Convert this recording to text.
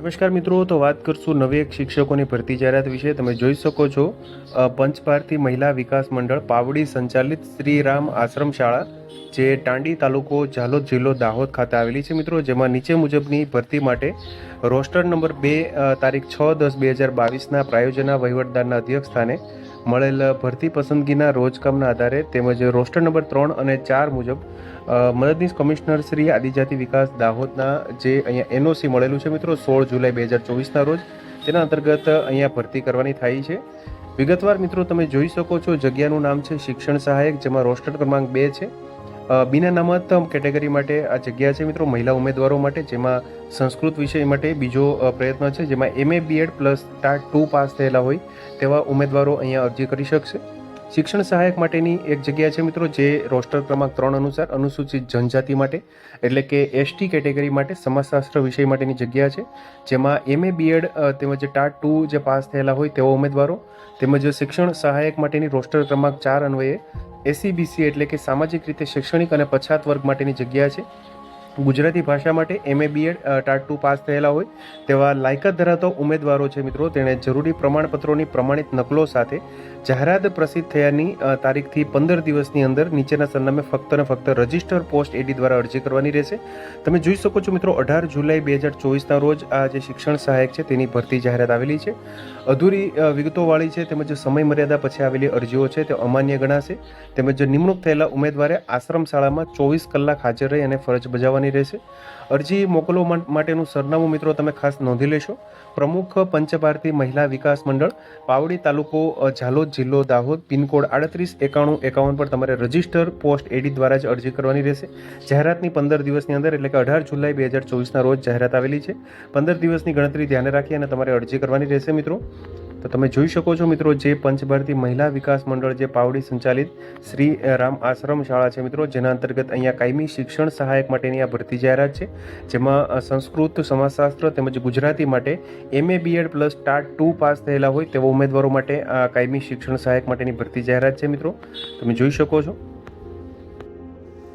નમસ્કાર મિત્રો, તો વાત કરશું નવી એક શિક્ષકોની ભરતી જાહેરાત વિશે. તમે જોઈ શકો છો પંચભારતી મહિલા વિકાસ મંડળ પાવડી સંચાલિત શ્રીરામ આશ્રમ શાળા, જે ટાંડી તાલુકો ઝાલોદ જિલ્લો દાહોદ ખાતે આવેલી છે મિત્રો. જેમાં નીચે મુજબની ભરતી માટે રોસ્ટર નંબર બે તારીખ છ દસ બે હજાર બાવીસના પ્રાયોજના વહીવટદારના અધ્યક્ષ સ્થાને મળેલ ભરતી પસંદગીના રોજકામના આધારે તેમજ રોસ્ટર નંબર ત્રણ અને ચાર મુજબ મદદનીશ કમિશનર શ્રી આદિજાતિ વિકાસ દાહોદના જે અહીંયા એનઓસી મળેલું છે મિત્રો, સોળ જુલાઈ બે હજાર ચોવીસના રોજ, તેના અંતર્ગત અહીંયા ભરતી કરવાની થાય છે. વિગતવાર મિત્રો તમે જોઈ શકો છો, જગ્યાનું નામ છે શિક્ષણ સહાયક, જેમાં રોસ્ટર ક્રમાંક બે છે. બિના નામત કેટેગરી માટે આ જગ્યા છે મિત્રો, મહિલા ઉમેદવારો માટે, જેમાં સંસ્કૃત વિષય માટે બીજો પ્રયત્ન છે, જેમાં MA BEd plus TAT two pass થયેલા હોય, તેવા ઉમેદવારો અહીંયા અરજી કરી શકશે. શિક્ષણ સહાયક માટેની એક જગ્યા છે મિત્રો, જે રોસ્ટર ક્રમાંક ત્રણ અનુસાર અનુસૂચિત જનજાતિ માટે, એટલે કે એસટી કેટેગરી માટે, સમાજશાસ્ત્ર વિષય માટેની જગ્યા છે, જેમાં એમએ બીએડ તેમજ ટાટ ટુ જે પાસ થયેલા હોય તેવા ઉમેદવારો, તેમજ શિક્ષણ સહાયક માટેની રોસ્ટર ક્રમાંક ચાર અન્વયે એસીબીસી એટલે કે સામાજિક રીતે શૈક્ષણિક અને પછાત વર્ગ માટેની જગ્યા છે. ગુજરાતી ભાષા માટે MA BEd TAT two pass થયેલા હોય તેવા લાયકાત ધરાવતા ઉમેદવારો છે મિત્રો. તેણે જરૂરી પ્રમાણપત્રોની પ્રમાણિત નકલો સાથે જાહેરાત પ્રસિદ્ધ થયાની તારીખથી પંદર દિવસની અંદર નીચેના સરનામે ફક્ત ને ફક્ત રજિસ્ટર પોસ્ટ એડી દ્વારા અરજી કરવાની રહેશે. તમે જોઈ શકો છો મિત્રો અઢાર જુલાઈ બે હજાર ચોવીસના રોજ આ જે શિક્ષણ સહાયક છે તેની ભરતી જાહેરાત આવેલી છે. અધૂરી વિગતોવાળી છે તેમજ સમય મર્યાદા પછી આવેલી અરજીઓ છે તે અમાન્ય ગણાશે. તેમજ નિમણૂક થયેલા ઉમેદવારે આશ્રમ શાળામાં ચોવીસ કલાક હાજર રહી અને ફરજ બજાવવાની રહેશે. અરજી મોકલવા માટેનું સરનામું મિત્રો તમે ખાસ નોંધી લેશો. પ્રમુખ પંચભારતી મહિલા વિકાસ મંડળ પાવડી તાલુકો અ, જિલ્લો દાહોદ, પિનકોડ આડત્રીસ, એકાણું, એકાવન પર તમારે રજિસ્ટર પોસ્ટ એડી દ્વારા જ અરજી કરવાની રહેશે. જાહેરાતની પંદર દિવસની અંદર, એટલે કે અઢાર જુલાઈ બે હજાર ચોવીસના રોજ જાહેરાત આવેલી છે. પંદર દિવસની ગણતરી ધ્યાને રાખી અને તમારે અરજી કરવાની રહેશે મિત્રો. તો તમે જોઈ શકો છો મિત્રો જે પંચભારતી મહિલા વિકાસ મંડળ જે પાવડી સંચાલિત શ્રી રામ આશ્રમ શાળા છે મિત્રો, જેના અંતર્ગત અહીંયા કાયમી શિક્ષણ સહાયક માટેની આ ભરતી જાહેરાત છે, જેમાં સંસ્કૃત, સમાજશાસ્ત્ર તેમજ ગુજરાતી માટે MA BEd plus TAT two pass થયેલા હોય તેવા ઉમેદવારો માટે આ કાયમી શિક્ષણ સહાયક માટેની ભરતી જાહેરાત છે મિત્રો. તમે જોઈ શકો છો.